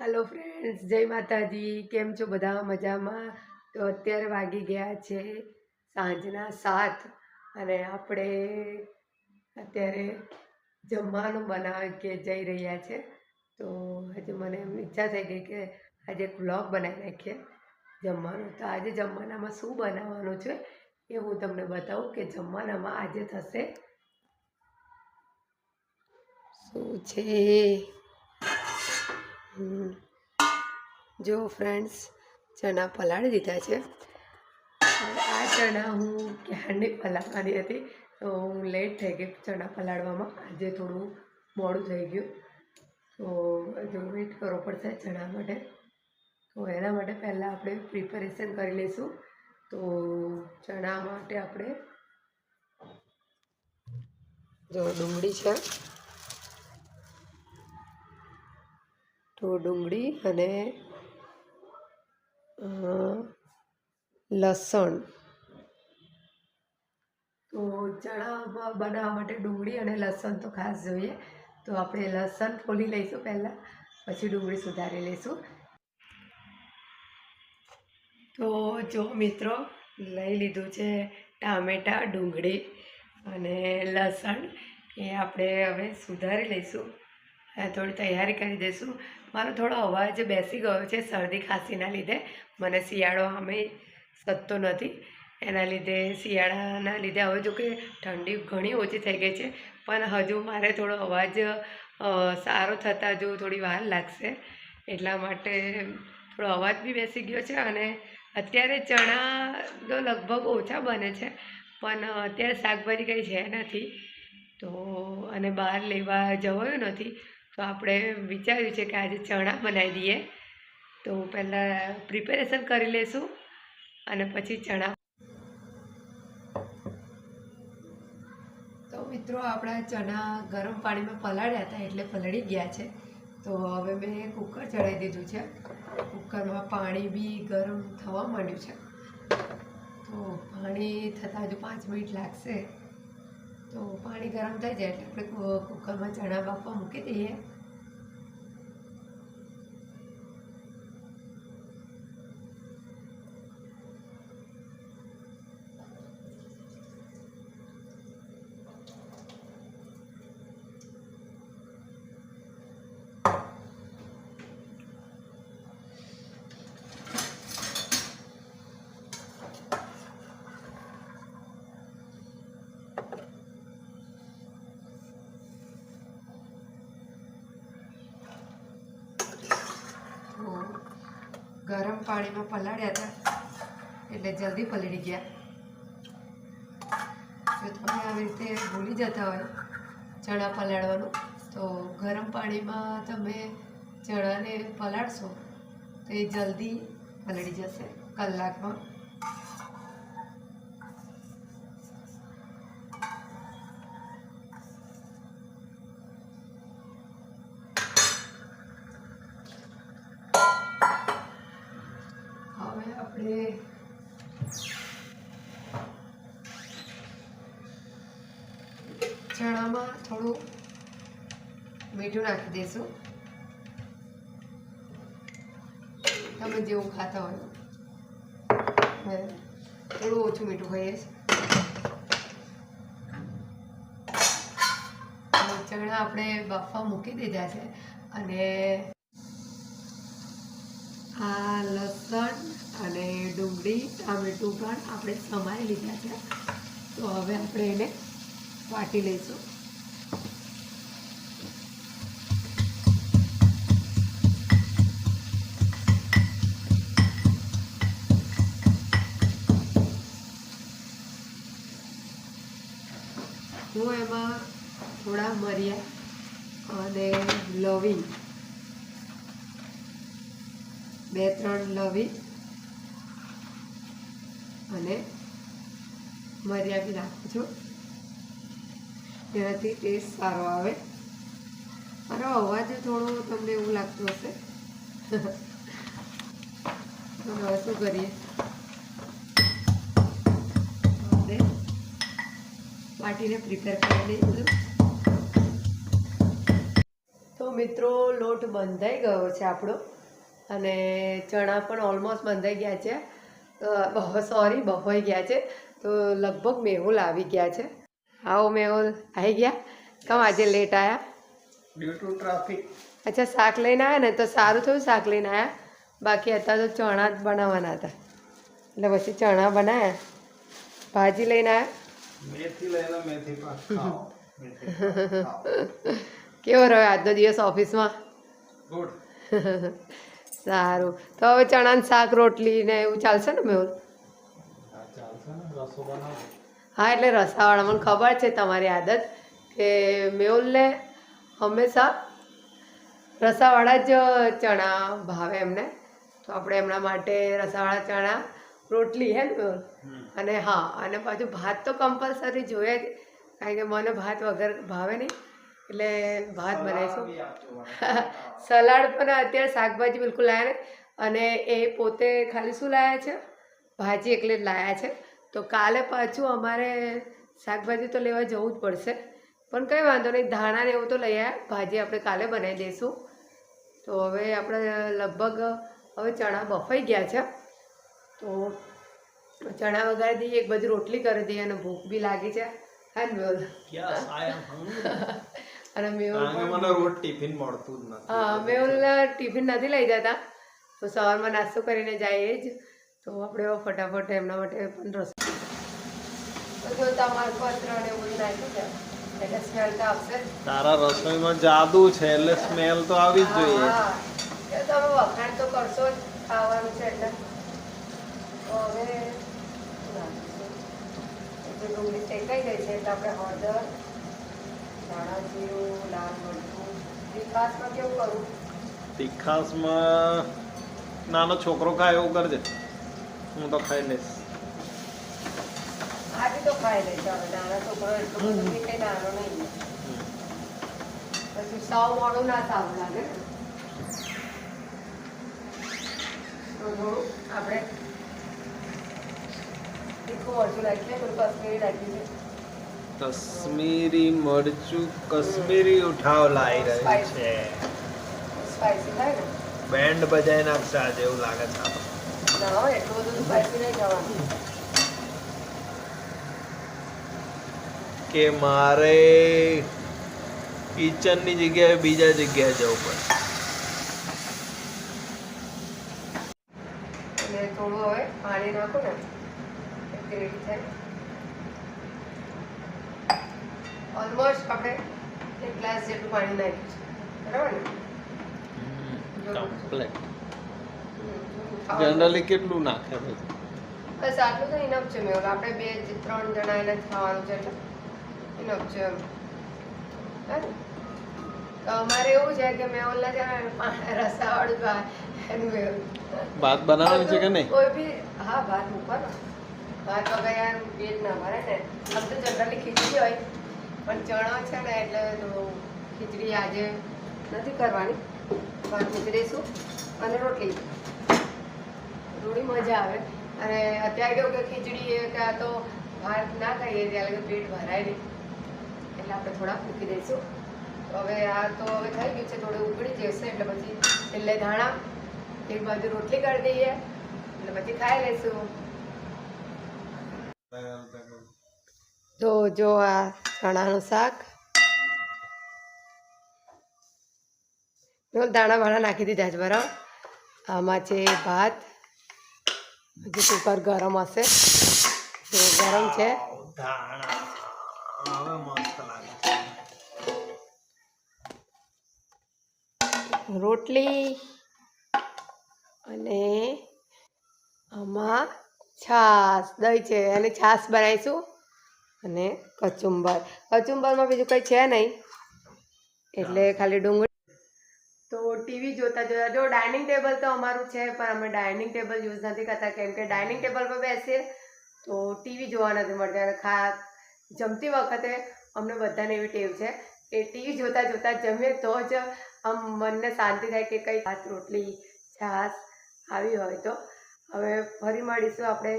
Hello friends જય માતાજી. કેમ છો બધા? મજામાં? તો અત્યારે વાગી ગયા છે સાંજના સાત અને આપણે અત્યારે જમવાનું બનાવી કે જઈ રહ્યા છે. તો આજે મને એમ ઈચ્છા થઈ ગઈ કે આજે એક વ્લોગ બનાવી નાખીએ જમવાનું. તો આજે જમવાનામાં શું બનાવવાનું છે એ હું તમને બતાવું કે જમવાનામાં આજે થશે શું છે. જો ફ્રેન્ડ્સ ચણા પલાળી દીધા છે. આ ચણા હું ક્યારની પલાળવાની હતી? તો હું લેટ થઈ ગઈ ચણા પલાળવામાં. આજે થોડું મોડું થઈ ગયું. તો હજુ વેઇટ કરવો પડશે ચણા માટે. તો એના માટે પહેલાં આપણે પ્રિપેરેશન કરી લઈશું. તો ચણા માટે આપણે જો ડુંગળી છે. તો ડુંગળી અને લસણ. તો ચણા બનાવવા માટે ડુંગળી અને લસણ તો ખાસ જોઈએ. તો આપણે લસણ ફોલી લઈશું પહેલાં, પછી ડુંગળી સુધારી લઈશું. તો જો મિત્રો, લઈ લીધું છે ટામેટાં, ડુંગળી અને લસણ. એ આપણે હવે સુધારી લઈશું. થોડી તૈયારી કરી દઈશું. મારો થોડો અવાજ બેસી ગયો છે શરદી ખાંસીના લીધે. મને શિયાળો અમે સતતો નથી. એના લીધે, શિયાળાના લીધે હવે જો કે ઠંડી ઘણી ઓછી થઈ ગઈ છે. પણ હજુ મારે થોડો અવાજ સારો થતાં હજુ થોડી વાર લાગશે. એટલા માટે થોડો અવાજ બી બેસી ગયો છે અને અત્યારે ચણા તો લગભગ ઓછા બને છે. પણ અત્યારે શાકભાજી કંઈ છે નથી. તો, અને બહાર લેવા જવાયું નથી. તો આપણે વિચાર્યું છે કે આજે ચણા બનાવી દઈએ. તો પહેલાં પ્રિપેરેશન કરી લઈશું અને પછી ચણા. તો મિત્રો આપણા ચણા ગરમ પાણીમાં પલાળ્યા હતા એટલે પલળી ગયા છે. તો હવે મેં કુકર ચડાવી દીધું છે. કુકરમાં પાણી બી ગરમ થવા માંડ્યું છે. તો પાણી થતાં હજુ પાંચ મિનિટ લાગશે. તો પાણી ગરમ થઈ જાય એટલે આપણે કુકરમાં ચણા બાફવા મૂકી દઈએ. ગરમ પાણીમાં પલાળ્યા હતા. એટલે જલ્દી પલળી ગયા. જો તમે આવી રીતે ભૂલી જતા હોય ચણા પલાળવાનું, તો ગરમ પાણીમાં તમે ચણાને પલાળશો તો એ જલ્દી પલળી જશે કલાકમાં. આપણે ચણામાં થોડું મીઠું નાખી દઈશું તમે જેવું ખાતા હોય. થોડું ઓછું મીઠું ખાઈએ ચણા આપણે બાફવા મૂકી દીધા છે. અને આ લસણ અને ડુંગળી, ટામેટું પણ આપણે સમારી લીધા છે. તો હવે આપણે એને વાટી લઈશું. હું એમાં થોડા મરિયા અને લવિંગ બે, ત્રણ લવિંગ અને મર્યાદી નાખું છું. તેનાથી ટેસ્ટ સારો આવે. મારો અવાજ થોડો તમને એવું લાગતું હશે. હવે શું કરીએ? આપણે વાટીને પ્રિપેર કરી બધું તો મિત્રો, લોટ બંધાઈ ગયો છે આપણો. અને ચણા પણ ઓલમોસ્ટ બંધાઈ ગયા છે. સોરી બહોઈ ગયા છે. તો લગભગ મેહુલ આવી ગયા છે. આવો મેહુલ આવી ગયા? કમ આજે લેટ આવ્યા ડ્યુ ટુ ટ્રાફિક અચ્છા શાક લઈને આવ્યા ને? તો સારું થયું શાક લઈને આવ્યા બાકી અત્યારે તો ચણા જ બનાવવાના હતા. એટલે પછી ચણા બનાવ્યા ભાજી લઈને આવ્યા મેથી લઈને મેથી કેવો રહ્યો આજનો દિવસ ઓફિસમાં? ગુડ સારું. તો હવે ચણાનું શાક રોટલી ને એવું ચાલશે ને બનાવો હા એટલે રસાવાળા મને ખબર છે તમારી આદત કે મેઉલને હંમેશા રસાવાળા જ ચણા ભાવે એમને. તો આપણે એમના માટે રસાવાળા ચણા રોટલી હે ને અને હા અને પાછું ભાત તો કમ્પલસરી જોઈએ જ. કારણ કે મને ભાત વગર ભાવે નહીં. એટલે ભાત બનાવીશું. સલાડ પણ અત્યારે શાકભાજી બિલકુલ લાવ્યા ને અને એ પોતે ખાલી શું લાવ્યા છે? ભાજી એકલે જ લાયા છે. તો કાલે પાછું અમારે શાકભાજી તો લેવા જવું જ પડશે. પણ કંઈ વાંધો નહીં ધાણા ને એવું તો લઈ આવ્યા. ભાજી આપણે કાલે બનાવી દઈશું. તો હવે આપણે લગભગ હવે ચણા બફાઈ ગયા છે. તો ચણા વગાડી દઈએ એક બાજુ રોટલી કરી દઈએ અને ભૂખ બી લાગી છે. હા ને અને મને રોજ ટિફિન મળતું જ નથી. હા મેહુલ ટિફિન નથી લઈ જતા. તો સવારમાં નાસ્તો કરીને જઈએ જ. તો આપણે ફટાફટ એમના માટે પણ રસ તો જો પત્ર ને એવું નાખ્યું છે એટલે સ્મેલ તો આવશે. તારા રસોઈમાં જાદુ છે એટલે સ્મેલ તો આવી જ જોઈએ. તમે વખાણ તો કરશો જ ખાવાનું છે એટલે. હવે ડુંગળી શેકાઈ ગઈ છે એટલે આપણે હળદર ધાણા લાલ મરચું વિકાસમાં કેવું કરું? તીખાસમાં નાનો છોકરો ખાય એવું કરજે. હું તો ખાઈ લઈશ. આજે તો ખાઈ લઈશ હવે. નાના છોકરો એટલો બધો કંઈ નાનો નહીં. પછી સાવ મોડું ના સારું લાગે. તો થોડું આપણે તીખું મરચું રાખીએ થોડું કશ્મીરી નાખીએ. કશ્મીરી મરચું કશ્મીરી ઉઠાવ લાવી રહ્યું છે. સ્પાઈસી થાય ને? બેન્ડ બજાઈ નાખશે આજે એવું લાગે છે ના એટલું બધું સ્પાઈસી નહીં જવાનું કે મારે કિચનની જગ્યાએ બીજા જગ્યાએ જવું પડે. થોડું હવે પાણી નાખો ને ગ્રેવી થાય ઓલમોસ્ટ આપણે એક ગ્લાસ જેટલું પાણી નાખ્યું છે. બરાબર ને? જનરલી કેટલું નાખે બસ આટલું તો ઇનફ છે મેં. આપણે બે ત્રણ જણા એને ખાવાનું છે એટલે ઇનફ છે એમ. હે ને? તો અમારે એવું છે કે મેં ઓલા છે રસાવાળું ભા-. ભાત બનાવવાનું છે કે નહીં? કોઈ બી હા ભાત મૂકવાનો. ભાત વગર યાર પેટ ના ભરે ને. આમ તો જનરલી ખીચડી હોય. પણ ચણા છે ને એટલે ખીચડી આજે નથી કરવાની. પણ દઈશું અને રોટલી. થોડી મજા આવે. અને અત્યારે કેવું કે ખીચડી એ કે તો ભાત ના ખાઈએ ત્યારે પેટ ભરાય નહીં. એટલે આપણે થોડા મૂકી દઈશું. હવે આ તો હવે થઈ ગયું છે, થોડું ઉકળી જશે એટલે પછી છેલ્લે ધાણા, એક બાજુ રોટલી કરી દઈએ. એટલે પછી ખાઈ લઈશું. તો જો આ ચણાનું શાક. દાણા વાણા નાખી દીધા જ બરાબર. આમાં છે ભાત. હજી કુકર ગરમ હશે. ગરમ છે. રોટલી અને આમાં છાશ. દહીં છે. અને છાશ બનાવીશું. અને કચુંબર. કચુંબરમાં બીજું કંઈ છે નહીં. એટલે ખાલી ડુંગળી. તો ટીવી જોતા જોતા જો ડાઇનિંગ ટેબલ તો અમારું છે પણ અમે ડાઇનિંગ ટેબલ યુઝ નથી કરતા. કેમ કે ડાઇનિંગ ટેબલ પર બેસીએ તો ટીવી જોવા નથી મળતી. અને ખા જમતી વખતે અમને બધાને એવી ટેવ છે કે ટીવી જોતા જોતા જમીએ તો જ આમ મનને શાંતિ થાય કે કંઈ ભાત રોટલી છાશ આવી હોય તો. હવે ફરી મળીશું આપણે.